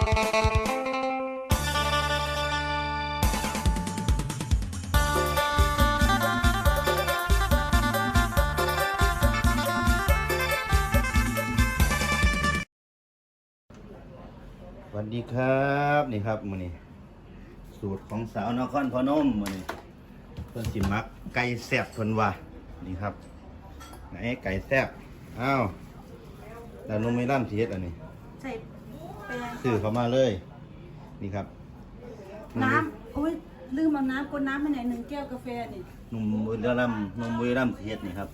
สวัสดีครับนี่ครับมือนี้สูตรของสาวนครพนมมือนี้เพิ่นสิมักไก่แซ่บเพิ่นว่านี่ครับไหนไก่แซ่บอ้าวแล้วนุ่มไม่ร่ำเทียดอันนี้ใส่ แป้งซื้อเข้ามาเลย นี่ครับน้ำโอ้ยลืมเอาน้ำกดน้ำไปไหนหนึ่งแก้วกาแฟนี่นุ่มบุรีรัมย์นุ่มบุรีรัมย์เทียดนี่ครับ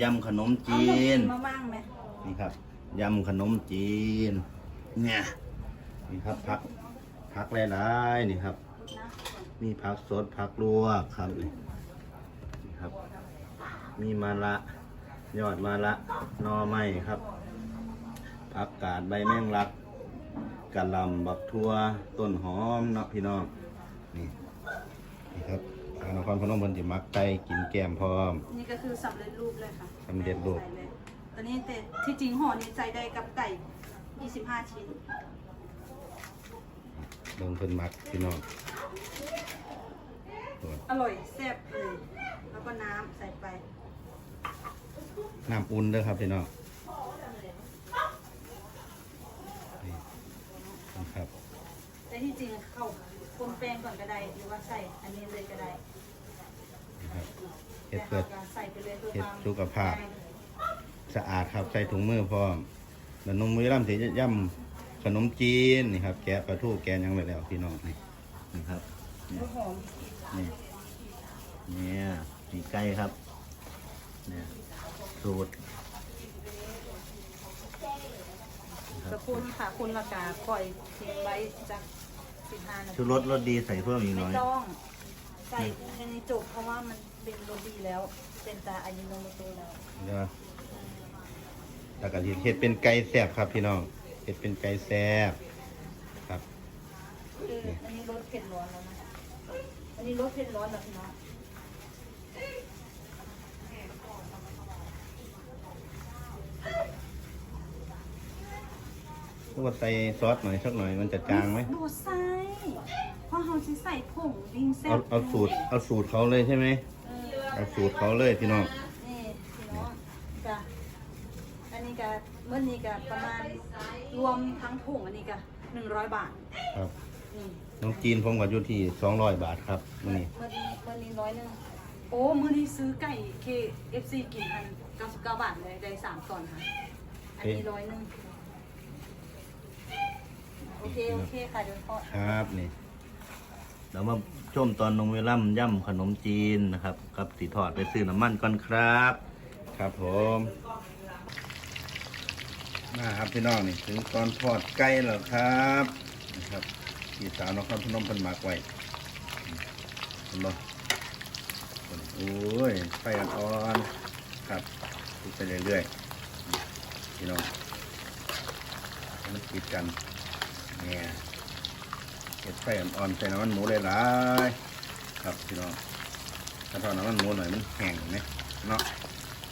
ยำขนมเอาจีหมกนมาบ้างไหมนี่ครับยำขนมจีน เนี่ยนี่ครับผักผักหลายๆนี่ครับ นะมีผักสดผักลวกครับนี่นี่ครับ มีมะละยอดมะละหนอไม้ครับผักกาดใบแมงลัก กะหล่ำบักทั่วต้นหอมเนาะพี่น้องนี่นี่ครับทางนครพนมเพิ่นสิมักไก่กินแกมพร้อม นี่ก็คือสำเร็จรูปเลยค่ะสำเร็จรูปใส่เลยตอนนี้แต่ที่จริงห่อนี้ใส่ได้กับไก่ 25 ชิ้น เบิ่งเพิ่นมักพี่น้องโอ้ยอร่อยแซ่บเลยแล้วก็น้ำใส่ไป น้ำอุ่นเด้อครับพี่น้องนี่นะครับ แต่ ที่จริงเข้าคนแป้งก่อนก็ได้หรือว่าใส่อันนี้เลยก็ได้นะครับเฮ็ดแต่เพื่อเราก็ใส่ไปเลยเพื่อเฮ็ดความสุขภาพ สะอาดครับใส่ถุงมือพร้อมแล้วนมวิรัมสีย่ำขนมจีนนี่ครับ แกะปลาทูแกะหยังไปแล้วพี่น้องนี่นี่ครับก็หอมนี่เนี่ยมีไก่ครับเนี่ยสูตรกระคุณค่ะคุณละกาปล่อยทิ้งไว้จัก 15นาทีชูรสรสดีใส่เพิ่มอีกหไม่น่อย ต้อง ใส่ให้ในจบเพราะว่ามันเป็นโรตีแล้ว เป็นตาอายิโนโมโตแล้ว เดี๋ยวแล้วก็เฮ็ดเป็นไก่แซ่บครับพี่น้องเฮ็ดเป็นไก่แซ่บครับ คืออันนี้รสเผ็ดร้อนแล้วนะ อันนี้รสเผ็ดร้อนแล้วพี่น้อง เพราะว่าใส่ซอสหน่อยสักหน่อยมันจะจางไหมดูใส่เพราะเขาจะใส่ผงดิงแซ่เอาบเอาสูตรเอาสูตรเขาเลยใช่ไหมเออเอาสูตรเขาเลยพี่น้องนี่พี่น้องจ้ะอันนี้ก็เมื่อนี้ก็ประมาณรวมทั้งผงอันนี้ก็หนึ่งร้อยบาทครับนี่น้องจีนผมก็อยู่ที่สองร้อยบาทครับมื้อนี่เมื่อนี้เมื่อนี้ร้อยหนึ่งโอ้มื่อนี้ซื้อไก่ KFC กินพันเก้าสิบเก้าบาทเลยได้สามตอนค่ะอันนี้ร้อยหนึ่ง โอเคโอเคค่ะเดี๋ยวพอครับนี่เรามาชมตอนนงเวลัมย่ำขนมจีนนะครับกับสีทอดไปซื้อน้ำมันก่อนครับ ครับผมมาครับพี่น้องนี่ถึงตอนทอดไก่แล้วครับนะครับพี่สาวนครพนมเพันหมักไว้เห็นบ่โอ้ยไฟอ่อนๆครับไปเรื่อยๆพี่น้องมันติดกัน เนี่ยเห็ดไฟอ่อนๆใส่น้ำมันหมูหลายๆครับพี่น้องถ้าทอดน้ำมันหมูหน่อยมันแห้งไหมเนาะ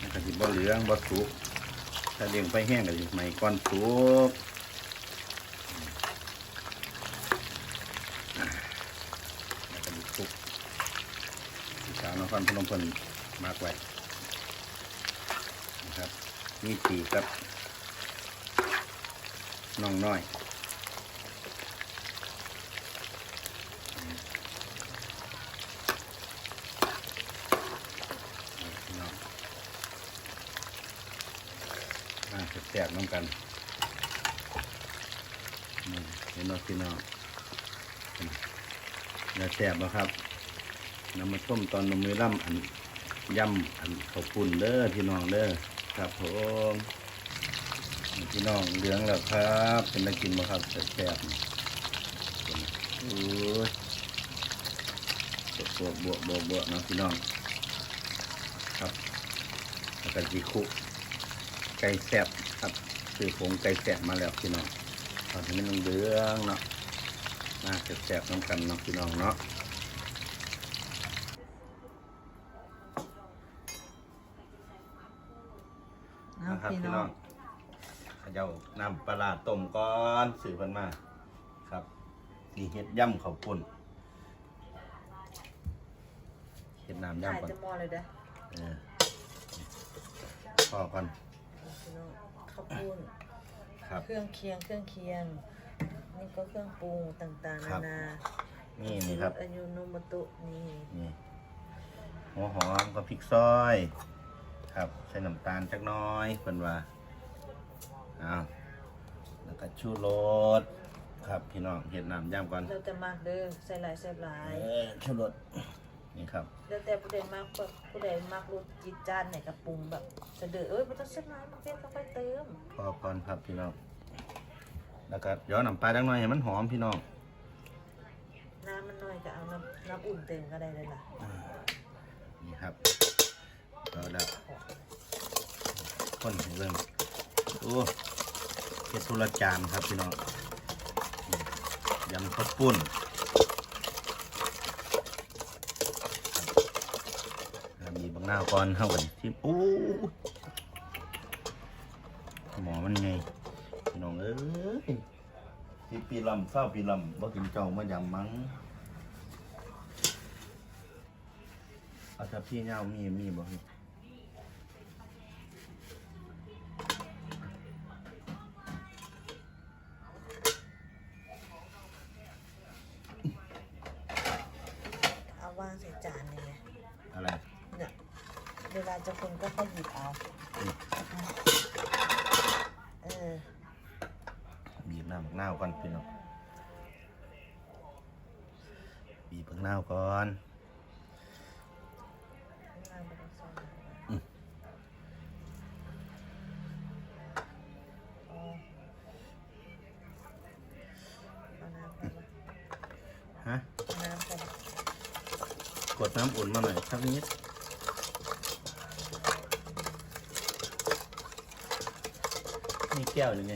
มันก็สิบ่เหลืองบ่สุกถ้าเลี้ยงไฟแห้งก็สิไหม้ก้อนสุกแล้วก็สุกพี่สาวนครพนมพนมากไว้นะครับมีปีกกับน้องน้อย พี่น้องอ่าแสบๆน้ำ กันนี่เห็นไหมพี่น้องอย่าแสบนะครับนำมาต้มตอนนมมือล่ำอันย่ำอันข้าวปุ่นเด้อพี่น้องเด้อครับผมนี่พี่น้องเหลืองแล้วครับ เป็นได้กินบ่ครับแสบๆนี่โอ้ยบวกบวกบวกบวกๆนะพี่น้อง ครับแล้วก็จีคุไก่แซ่บ ซื้อผงไก่แซ่บมาแล้วพี่น้องตอนนี้มันเหลืองเนาะน่าจะแซ่บน้ำกันเนาะพี่น้องเนาะนะครับพี่น้องเขย่าน้ำปลาร้าต้มก่อนสื่อเพิ่นมานี่เฮ็ดย่ำข้าวปุ้นเฮ็ดน้ำถ่ายย่ำก่อนจะมอเลยเด้อเออพอก่อนพี่น้อง ข้าวปุ้นครับ เครื่องเคียงเครื่องเคียง นี่ก็เครื่องปรุงต่างๆครันาบ นานี่นี่ครับ อายุโนมโตะนี่นี่หัวหอมกับพริกซอย ครับ ใส่น้ำตาลจักหน้อยเพิ่นว่าอ้าวแล้วก็ชูรสครับพี่น้องเฮ็ดน้ำย่ำก่อนเราจะมักเด้อใส่หลายใส่หลายเออชูรส นี่ครับแล้วแต่ผู้ใดมักแบบผู้ใดมักรสจิตจานเนี่ยก็ปรุงแบบเสด็จเอ้ยไม่ต้องใส่หลายมันเป็นต้องไปเติมพอก่อนครับพี่น้องแล้วก็ย้อนน้ำปลาจักหน่อยให้มันหอมพี่น้องน้ำมันน้อยก็เอาน้ำน้ำอุ่นเติมก็ได้เลยล่ะนี่ครับก็แล้วคนให้เบิ่งโอ้เฮ็ดทุละจานครับพี่น้องนี่ยำข้าวปุ้น น้าวก่อนเข้ากันที่โอ้หมอมันไงน้องเอ้ยปีปีลำเศร้าปีลำบ่กินเจ้ามายำมั้งอาถ้าพี่เงามีมีบ่พี่เอาวางใส่จานเนี่ย วลาจะคนก็ค่อยหยิบเอา เออบีบน้ำบักนาวก่อนพี่น้องบีบบักนาวก่อนน้ำไม่ต้องใส่อืมอ๋อเอาน้ำไปละฮะเอาน้ำไปละกดน้ำอุ่นมาหน่อยสักนิด แก้วหรือไง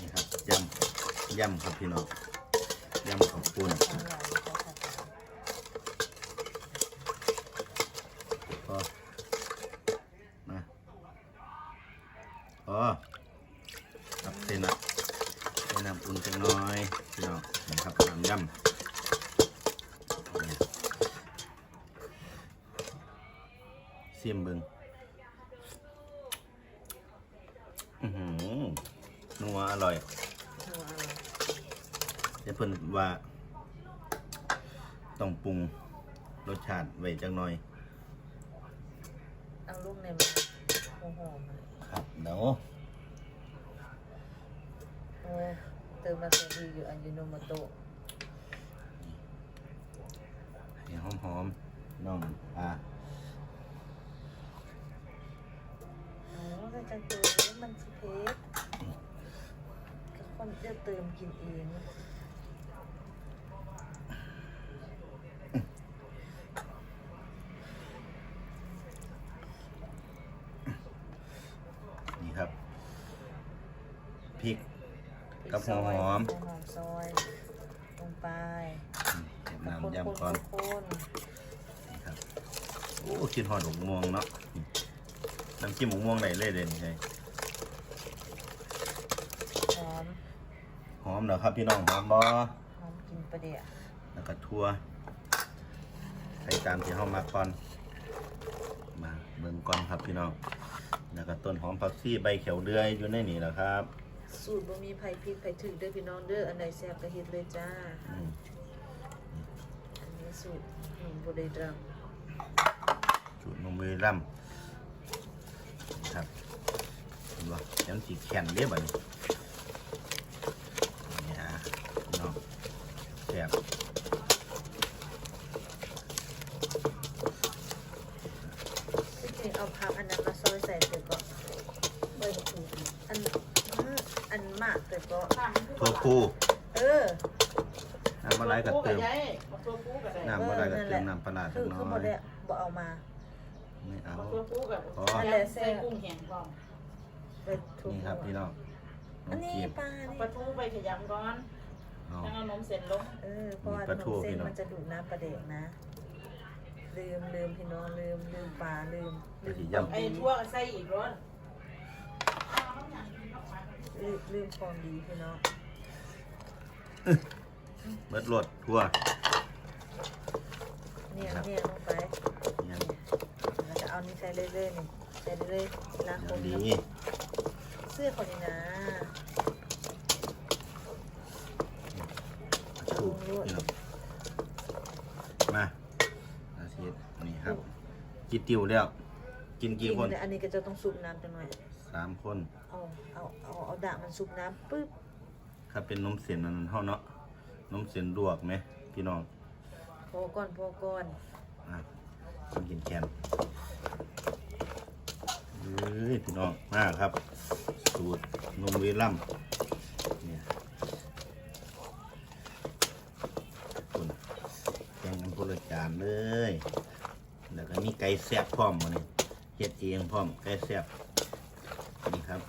นี่ครับยำยำครับพี่น้องยำข้าวปุ้นอาหน่อยไปค่ะ พอมาพอครับเส้นละใส่น้ำอุ่นจังน้อยพี่น้องนะครับน้ำยำเนี่ยเสียมเบิงอือหือนัวอร่อย หัวเอา เดี๋ยวเพิ่นว่า ต้องปรุงรสชาติไว้จังน้อย เอาลูกในมัน หัวหอมเลยครับเดี๋ยวโอ้เติมมาเซรีอยู่อันยูโนโมโตะให้หอมหอมๆน้องอ่าอ๋อแต่จังตัวมันสิเพชรก็คนจะเติมกินเอง นี่ครับพริก กับซอยหัวหอมหัวหอมซอยลงไปน้ำยำก่อนคนนี่ครับโอ้กินหอดหมกม่วงเนาะนี่น้ำจิ้มหมกม่วงได้เลยเด่นใช่ๆหอมหอมเหรอครับพี่น้องหอมบ่หอมกินประเดี๋ยวแล้วก็ทั่วใส่ตามที่ห้องมาก่อน มาเบิ่งก่อนครับพี่น้องแล้วก็ต้นหอมผักชีใบเขียวเดือยอยู่ในนี่แหละครับ สูตรบ่มีไผผิดไผถึกเด้อพี่น้องเด้ออันใดแซ่บก็เฮ็ดเลยจ้าอืมอันนี้สูตรหนุ่มบ่ได้ดรัมสูตรนมเวรัมครับเห็นบ่ยังสีแข็งเรียบอะนี่นี่ฮะพี่น้องแซ่บจริงๆเอาผักอันนั้นมาซอยใส่เสร็จก็เอ้ยอันอื้ออันมากแต่ก็ ทั่วคูเออน้ำอะไรก็เติมมาตัวปูกับอะไรน้ำอะไรก็เติมน้ำปลาร้าสัคืกอน้คืออบ่ยได้บ่เอามาไม่เอามาตัวปูกับอ๋อใส่กุ้งแห้งพร้อมไปทุบนี่ครับพี่น้องน้อัอนงนี้จีบปลาเอานี่ปลาทูไปขยำก่อนเอา แล้วเอานมเส้นลงเออเพราะว่ามีปลาทูขนมเส้นพี่น้อง มันจะดูดน้ำปลาเด็กนะลืมลืมพี่น้องลืมลืมปลาลืมลืมไปที่ยำไอ้ทั่วก็ใส่อีกร้อนลลืมลืมของดีพี่น้อง เบิดรถทั่วเนี่ยเนี่ยลงไปยังแล้วก็เอานี่ใส่เรื่อยๆนี่ใส่เรื่อยๆล้างคยังนดีครับเสื้อคนนี้นะถูกพี่น้องมาอาทิตย์นี่ครับกินติวแล้วกินกี่คน อันนี้ก็จะต้องซุปน้ำจังหน่อยสามคน เอา เอา เอา เอาดาบมันซุปน้ำปึ๊บ ครับเป็นนมเสียนนั่นเท่าเนาะนมเสียนลวกไหมพี่น้องพอก่อนพอก่อนอะกินแกนเฮ้ยพี่น้องมาครับ สูตรนมเวลัมเนี่ยคุณแกงกันพละจานเลย แล้วก็มีไก่แซ่บพร้อมมาเนี่ยเฮ็ดเองพร้อมไก่แซ่บนี่ครับ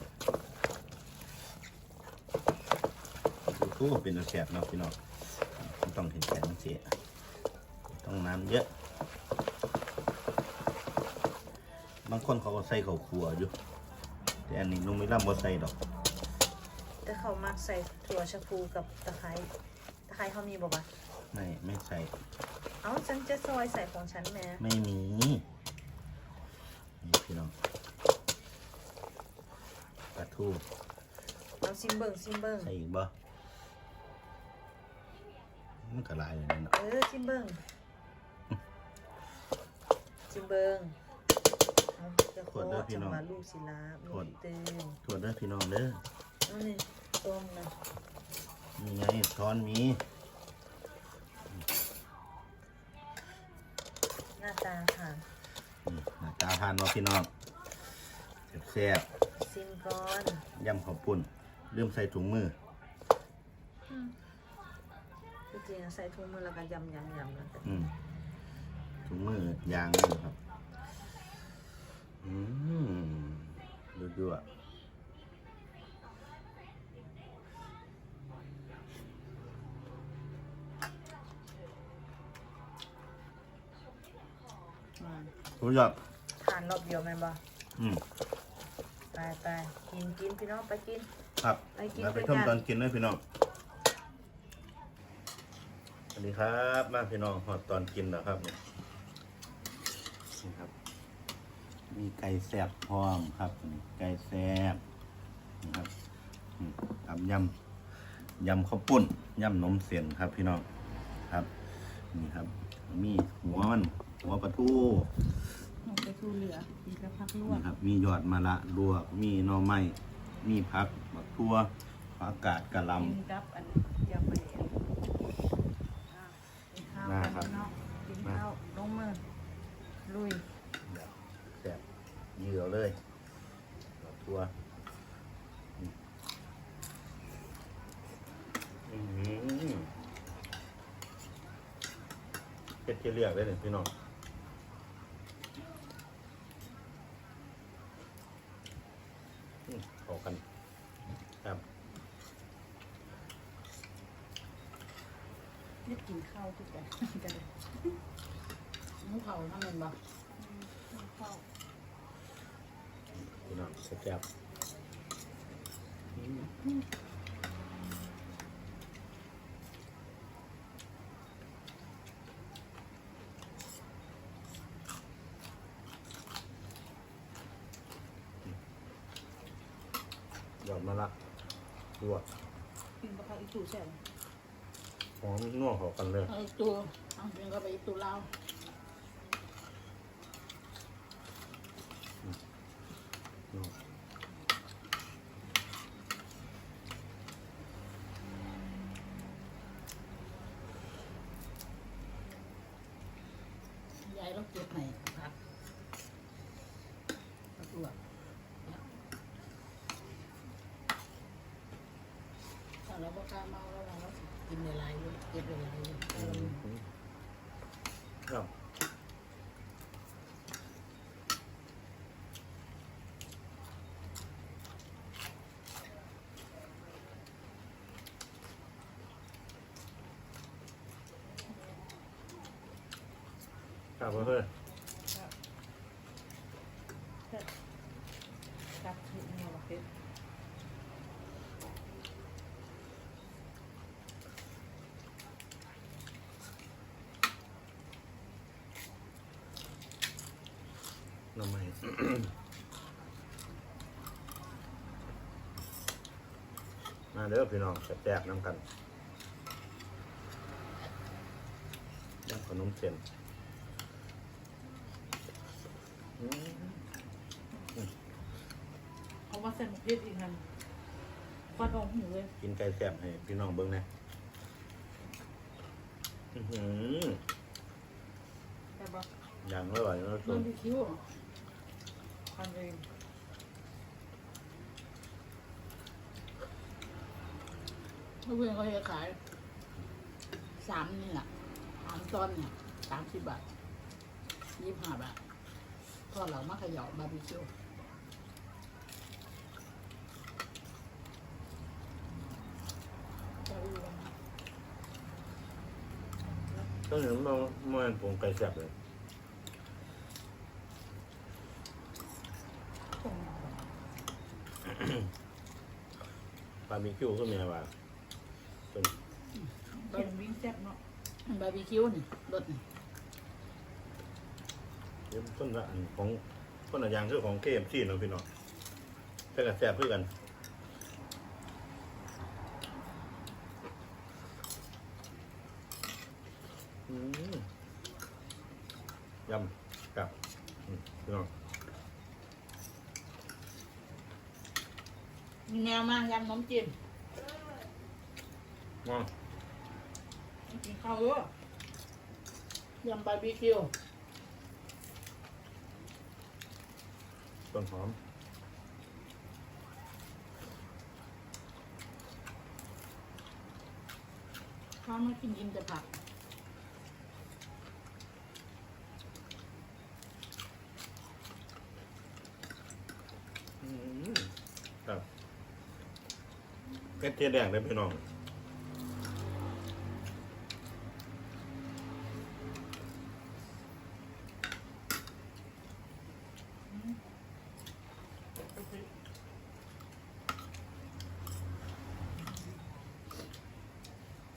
ดูตู้เป็นตาแซ่บเนาะพี่น้องมันต้องเห็นแกงเสียต้องน้ำเยอะ บางคนเขาก็ใส่ข้าวคั่วอยู่ แต่อันนี้นุ่มไม่ร่ำบ่ใส่ดอก แต่เขามักใส่ถั่วชะพูกับตะไคร้ตะไคร้เขามีบอกว่าไม่ไม่ใส่ เอ้าฉันจะซอยใส่ของฉันแหม่ไม่มีนี่พี่น้องปลาทูเอาซิมเบิงซิมเบิงใส่อีกบ่ มันก็หลายเลยนะเนาะเออซิมเบิงซิมเบิงเอาจะโคจะมาลูกศิลาลูกตื่นโทษเด้อพี่น้องเด้อเอานี่ต้มนะมีไงช้อนมีหน้าตาค่ะนี่หน้าตาทานว่าพี่น้องแซ่บซิมก่อนๆยำข้าวปุ้นลืมใส่ถุงมือ จริงๆใส่ถุงมือแล้วก็ยำยำยำแล้วแต่อืมถุงมือยางนี่ครับ อืมดูดูอะมาทุกยอดทานรอบเดียวแม่นบ่อืมไปไปกินกินพี่น้องไปกิน ครับไปกินมาไปด้วยชมกัน ตอนกินด้วยพี่น้องส วัสดีครับ มาพี่น้องหอดตอนกินแล้วครับเนี่ยนี่ครับ มีไก่แซ่บพร้อมครับนี่ไก่แซ่บนะครับอืมตำยำยำข้าวปุ้นยำนมเสียนครับ พี่น้องครับนี่ครับ มีหัวมันหัวปลาทูไปทูเหลืออีกแล้วพักลวนี่กครับ มียอดมะละลวก มีหน่อไม้มีผักบักทั่วผักกาดกะหลกินกับอันยำไปเองอะกินข้าว มา กัน ครับ เนาะกินข้าวลงมือลุยำแซ่บเหยื่อเลยบักทั่วอืมอื้อหือ เฮ็ดที่เรียกได้เลยพี่น้องอืมเข้ากัน ครับ นี่กินข้าวทุกอย่างกันเลย หมูเขานั่นเป็นบ่ ข้าว พี่น้องแซ่บยอด มะละลวกกินกับข้าวอีกตู่แซ่บหอมนัวเข้ากันเลย เอาอีกตัวเอาเป็นก็ไปอีกตัวเรานัว ยายเราเก็บให้ครับเอาตัวถ้าเราบ่กล้าเมาแล้วเราสิกินในลายเลยเก็บในลายเลยเออ ครับครับเพื่อน จับถึงเนี่ยวะเฮ็ด น้ำใหม่มาเด้อพี่น้องแจกๆน้ำกันย่างขนมเส้นอืมเอามาใส่หมกเผ็ดอีกคันฟัดออกหูเลยกินไก่แซ่บให้พี่น้องเบิ้งนะอื้อหือแต่บอกอย่างอร่อยนะเพิ่สุมดที่คิ้วันเองเพื่อนเขาจะขายสามนี่แหละสามตอนเนี่ยสามสิบบาทยี่สิบห้าบาททอดเหล่ามะขยอบาร์บีคิวจะรู้ว่าต้องเห็นมันมันปรุงไก่แซ่บเลย ตรง บาร์บีคิวก็มีอะไรเป็นเป็นวิ่งแซ่บเนาะบาร์บีคิวนี่รสนี่เดี๋ยวต้นละอันของต้นละอย่างคือของเคมซีเนาะพี่น้องแต่ก็แซ่บเพื่อกันอืมยำกับอืมพี่น้อง มีแมวมายำน้ำจิ้มว้าวกินข้าวเยอะยำบาร์บีคิวต้นหอมข้าวมากินกินแต่ผักอืมครับ เพชรเทียแดงได้พี่น้อง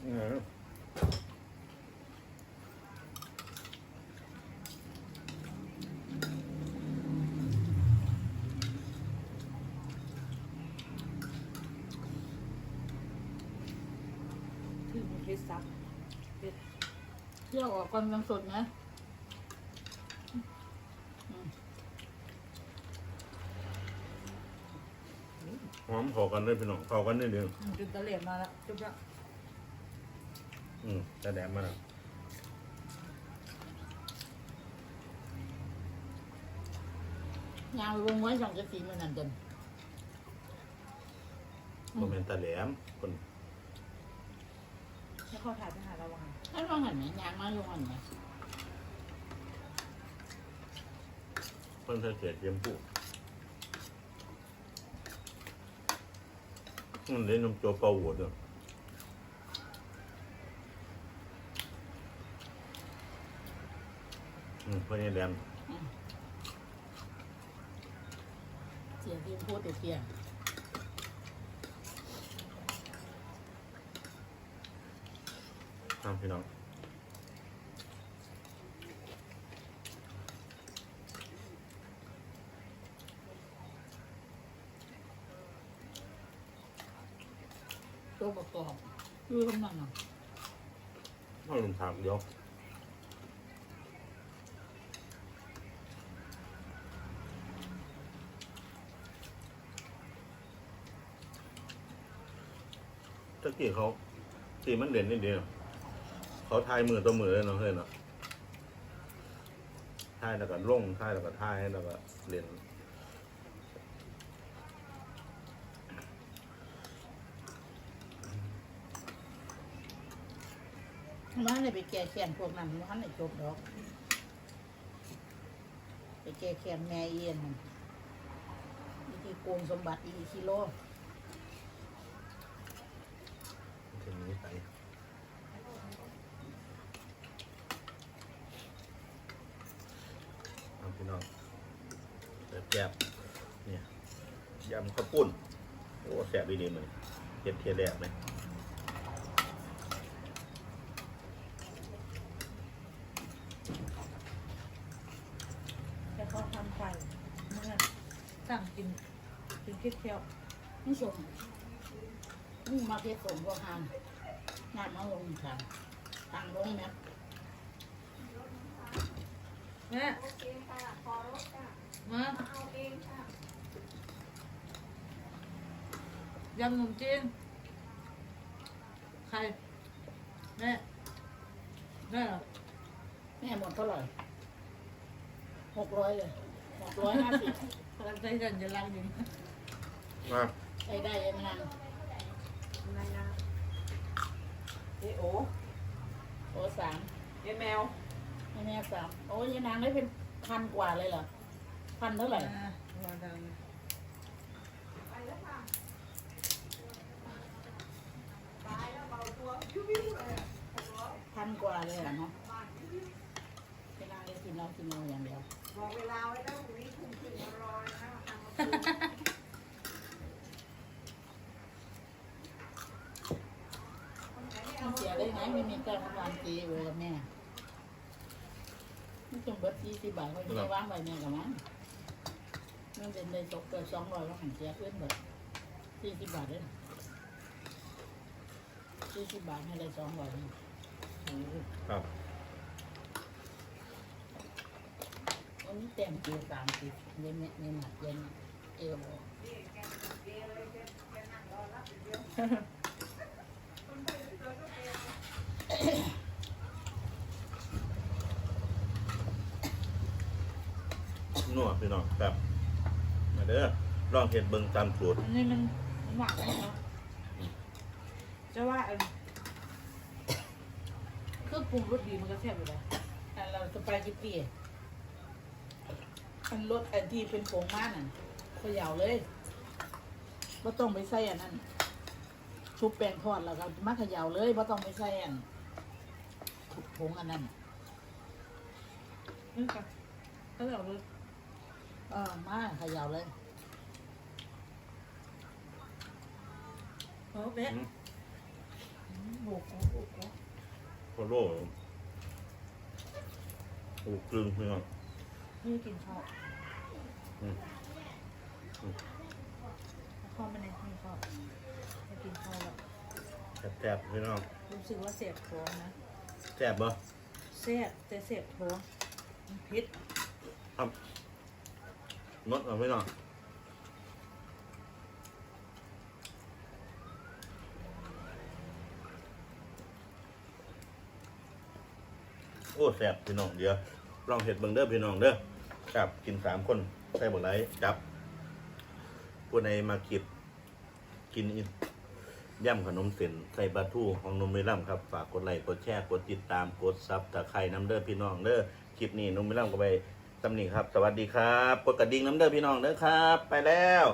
อืม คือมันเพชรซับเพชร เที่ยวออกก่อนวันสดนะหอมพอกันเลยพี่น้องเข้ากันนิดเดียวจนตะเหลียมมาแล้วจบละอืมแต่แดดมาแล้วยางวงไว้สองจะสีมันนั่นเดินโมเมนตาแหลมคนแล้วเขาถ่ายไป หาเราวังให้ลองหันไหมยางมาลงหันไหมเพิ่นเสียเทียมผู้มันเล่นนมโจเปาหัวเด้ออืมเพิ่นยังแหลมเสียที่พูดแต่เตียงตามพี่น้อง ตัวประกอบคือคำนั้นน่ะพ่อลุงถามเดี๋ยวตะกี้เขาตีมันเด่นนิดเดียว เขาทายมือต่อมือเลยเนาะเฮ้ยเนาะทายแล้วก็ลงทายแล้วก็ทายแล้วก็เล่น มันเลยไปแก้แค้นพวกนั้นมันเลยจบดอก ไปแก้แค้นแม่เอียนนั่นอีที่โกงสมบัติอีกิโลถึงนี้ไปเอาพี่น้องเสิร์ฟแกบเนี่ยยำข้าวปุ้น โอ้แสบดีๆเลยเทียดเทียดแดกเลย แต่เขาทำไฟ นกินคิดเที่ยว นี่ส่งนี่มาเก็บส่งพวกทางงาน มาลงทางทางลงแม่แม่มายำขนมจีนใครแม่แม่เหรอแม่หมดเท่าไหร่หกร้อยเลยหกร้อยห้าสิบกำลังใจกันจะรังอยู่มาใช้ได้ยังไง อะไรนะเอโอโอ้สามเอแมวให้แม่สามโอ้ยนางได้เป็นพันกว่าเลยเหรอ พันเท่าไหร่อ่าวางดังพันกว่าเลยเหรอเนาะให้นางได้กินเรากินเราอย่างเดียว บอกเวลาไว้แล้วพรุ่งนี้ทุ่มครึ่งมารอเลยนะ มันเสีย ได้ไงไม่มีการวางตีโอ้กับแม่นี่จงเบิดสี่สิบบาทเขาจะได้วางไว้แม่กับมันมันเป็นในตกเกิดสองร้อยแล้วหันเสียเพื่อนเบิดสี่สิบบาทเลยสี่สิบบาทให้ได้สองร้อยนี่ครับวันนี้แต่งเกียวสามสิบเย็นเนี่ยเนี่ยหนักเย็นเอว นวดพี่น้องครับ มาเด้อลองเห็ดเบิ่งตามสูตรอันนี้มันหมักนะครับจะว่าอันเครื่องปรุงรสดีมันก็แซ่บอยู่แล้วอันเราสปาเกตตี้อันรสอันที่เป็นผงม่านอะเขย่าเลยว่าต้องไปใส่อันนั้น ชุบแป้งทอดแล้วก็มาเขย่าเลยว่าต้องไปใส่อันผงอันนั้นนี่ค่ะก็แบบว่า เออมาเขย่าเลยโอ้เป๊ะอืมโบกโบกโบกโคโลโอ้กลึงพี่น้องนี่กินข้าวอืมข้าวไม่ได้กินข้าวไม่กินข้าวแล้วแซ่บๆพี่น้องรู้สึกว่าเสียบท้องนะแซ่บบ่เสียบแต่เสียบท้องมันพิษครับ นดเอาพี่น้องโอ้แซ่บพี่น้องเดี๋ยวลองเห็ดเบิ่งเด้อพี่น้องเด้อครับกินสามคนใส่บดไรจับผู้ใดมาคิดกินอีย่ำขนมเส้นใส่ปลาทูของนมเมล่ำครับ ฝากกดไลค์กดแชร์กดติดตามกดซับตะไคร่น้ำเด้อพี่น้องเด้อคลิปนี้นมเมล่ำก็ไป ตำหนิครับ สวัสดีครับ กดกระดิ่งน้ำเด้อพี่น้องเด้อครับ ไปแล้ว